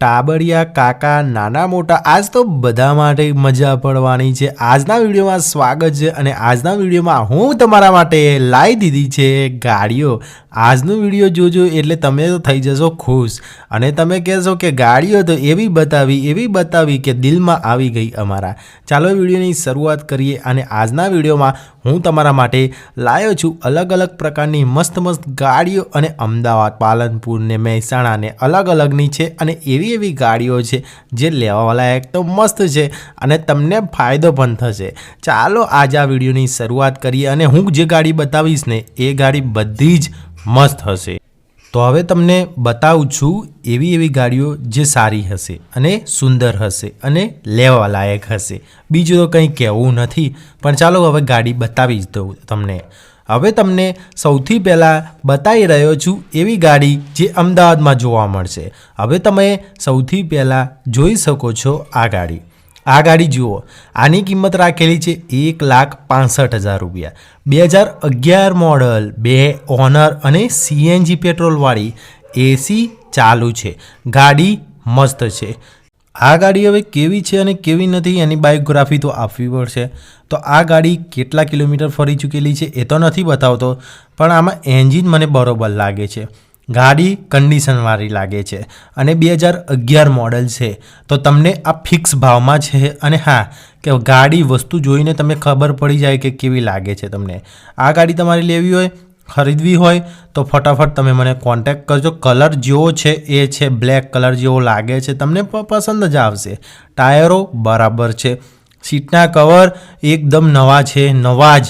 ટાબરિયા કાકા, નાના મોટા, આજ તો બધા માટે મજા પડવાની છે. આજના વિડીયોમાં સ્વાગત છે અને આજના વિડીયોમાં હું તમારા માટે લાવી દીધી છે ગાડીઓ. આજનો વીડિયો જોજો એટલે તમે તો થઈ જશો ખુશ. અને તમે કહેશો કે ગાડીઓ તો એવી બતાવી એવી બતાવી કે દિલમાં આવી ગઈ અમારા. ચાલો વિડીયોની શરૂઆત કરીએ અને આજના વિડીયોમાં હું તમારા માટે લાવ્યો છું અલગ અલગ પ્રકારની મસ્ત મસ્ત ગાડીઓ અને અમદાવાદ પાલનપુર ને મહેસાણાને અલગ અલગની છે અને એવી એવી ગાડીઓ છે જે લેવાલાયક તો મસ્ત છે અને તમને ફાયદો પણ થશે. ચાલો આજ આ વિડીયોની શરૂઆત કરીએ અને હું જે ગાડી બતાવીશ ને એ ગાડી બધી જ મસ્ત હશે. તો હવે તમને બતાવું છું એવી એવી ગાડીઓ જે સારી હશે અને સુંદર હશે અને લેવા લાયક હશે. બીજું તો કંઈ કહેવું નથી, પણ ચાલો હવે ગાડી બતાવી જ દઉં તમને. હવે તમને સૌથી પહેલાં બતાવી રહ્યો છું એવી ગાડી જે અમદાવાદમાં જોવા મળશે. હવે તમે સૌથી પહેલાં જોઈ શકો છો આ ગાડી. આ ગાડી જુઓ, આની કિંમત રાખેલી છે એક લાખ પાસઠ હજાર રૂપિયા. બે હજાર અગિયાર મોડલ, બે ઓનર અને સીએનજી પેટ્રોલવાળી એસી ચાલુ છે. ગાડી મસ્ત છે. આ ગાડી હવે કેવી છે અને કેવી નથી એની બાયોગ્રાફી તો આપવી પડશે. તો આ ગાડી કેટલા કિલોમીટર ફરી ચૂકેલી છે એ તો નથી બતાવતો, પણ આમાં એન્જિન મને બરોબર લાગે છે. ગાડી કન્ડિશનવાળી લાગે છે અને બે હજાર અગિયાર મોડલ છે. તો તમને આ ફિક્સ ભાવમાં છે અને હા, કે ગાડી વસ્તુ જોઈને તમે ખબર પડી જાય કે કેવી લાગે છે તમને. આ ગાડી તમારે લેવી હોય ખરીદવી હોય તો ફટાફટ તમે મને કોન્ટેક્ટ કરજો. કલર જેવો છે એ છે બ્લેક કલર જેવો લાગે છે, તમને પસંદ જ આવશે. ટાયરો બરાબર છે. સીટના કવર એકદમ નવા છે, નવા જ.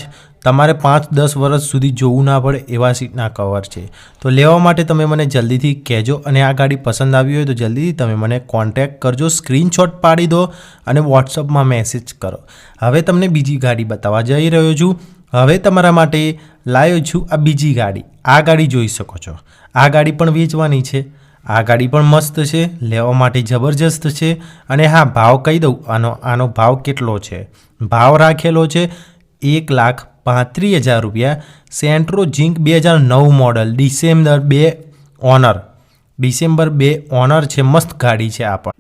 તમારે પાંચ દસ વર્ષ સુધી જોવું ના પડે એવા સીટના કવર છે. તો લેવા માટે તમે મને જલ્દીથી કહેજો અને આ ગાડી પસંદ આવી હોય તો જલ્દીથી તમે મને કોન્ટેક્ટ કરજો સ્ક્રીનશોટ પાડી દો અને વોટ્સઅપમાં મેસેજ કરો. હવે તમને બીજી ગાડી બતાવવા જઈ રહ્યો છું. હવે તમારા માટે લાવ્યો છું આ બીજી ગાડી. આ ગાડી જોઈ શકો છો. આ ગાડી પણ વેચવાની છે. આ ગાડી પણ મસ્ત છે, લેવા માટે જબરજસ્ત છે અને હા, ભાવ કહી દઉં, આનો આનો ભાવ કેટલો છે? ભાવ રાખેલો છે એક લાખ પાંત્રીસ હજાર રૂપિયા. સેન્ટ્રો જિંક બે હજાર નવ મોડલ, ડિસેમ્બર બે ઓનર. ડિસેમ્બર બે ઓનર છે, મસ્ત ગાડી છે આ પણ.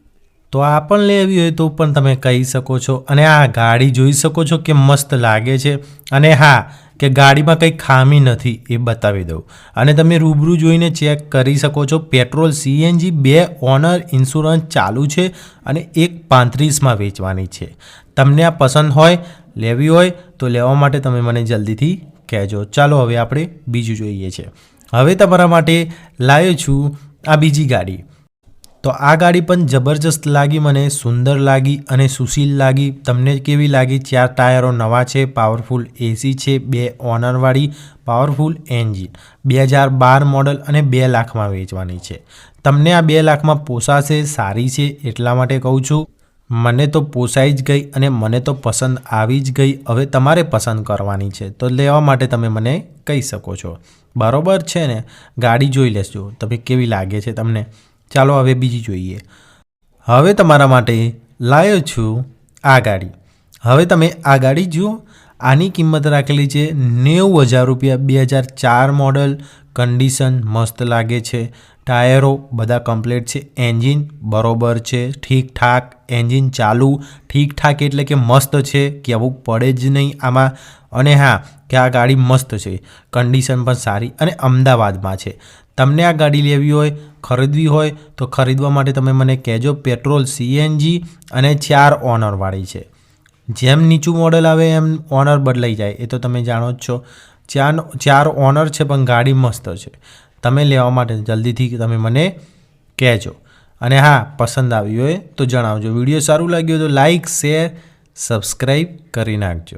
તો આ પણ લેવી હોય તો પણ તમે કહી શકો છો. અને આ ગાડી જોઈ શકો છો કે મસ્ત લાગે છે. અને હા, કે ગાડીમાં કંઈ ખામી નથી, એ બતાવી દઉં. અને તમે રૂબરૂ જોઈને ચેક કરી શકો છો, પેટ્રોલ સીએનજી બે ઓનર ઇન્સ્યોરન્સ ચાલુ છે અને એક પાંત્રીસમાં વેચવાની છે. તમને આ પસંદ હોય, લેવી હોય, તો લેવા માટે તમે મને જલ્દીથી કહેજો. ચાલો હવે આપણે બીજું જોઈએ છે. હવે તમારા માટે લાવ્યો છું આ બીજી ગાડી. તો આ ગાડી પણ જબરજસ્ત લાગી મને, સુંદર લાગી અને સુશીલ લાગી. તમને કેવી લાગી? ચાર ટાયરો નવા છે પાવરફુલ એસી છે, બે ઓનરવાળી પાવરફુલ એન્જિન બે હજાર બાર મોડલ અને બે લાખમાં વેચવાની છે. તમને આ બે લાખમાં પોસાશે સારી છે, એટલા માટે કહું છું. મને તો પોસાઈ જ ગઈ અને મને તો પસંદ આવી જ ગઈ. હવે તમારે પસંદ કરવાની છે. તો લેવા માટે તમે મને કહી શકો છો. બરોબર છે ને? ગાડી જોઈ લેશો તમે કેવી લાગે છે તમને? ચાલો હવે બીજી જોઈએ. હવે તમારા માટે લાવ્યો છું આ ગાડી. હવે તમે આ ગાડી જુઓ. આની કિંમત રાખેલી છે નેવું હજાર રૂપિયા. બે હજાર ચાર મોડલ, કન્ડિશન મસ્ત લાગે છે. ટાયરો બધા કમ્પ્લીટ છે. એન્જિન બરોબર છે. ઠીકઠાક એન્જિન ચાલુ. ઠીકઠાક એટલે કે મસ્ત છે. કહેવું પડે જ નહીં આમાં. અને હા, કે આ ગાડી મસ્ત છે. કન્ડિશન પણ સારી અને અમદાવાદમાં છે. તમને આ ગાડી લેવી હોય, ખરીદવી હોય, તો ખરીદવા માટે તમે મને કહેજો પેટ્રોલ સીએનજી અને ચાર ઓનરવાળી છે. જેમ નીચું મોડલ આવે એમ ઓનર બદલાઈ જાય, એ તો તમે જાણો જ છો. ચાર ચાર ઓનર છે, પણ ગાડી મસ્ત છે. તમે લેવા માટે જલ્દીથી તમે મને કહેજો. અને હા, પસંદ આવી હોય તો જણાવજો. વીડિયો સારું લાગ્યું તો લાઈક, શેર, સબસ્ક્રાઈબ કરી નાખજો.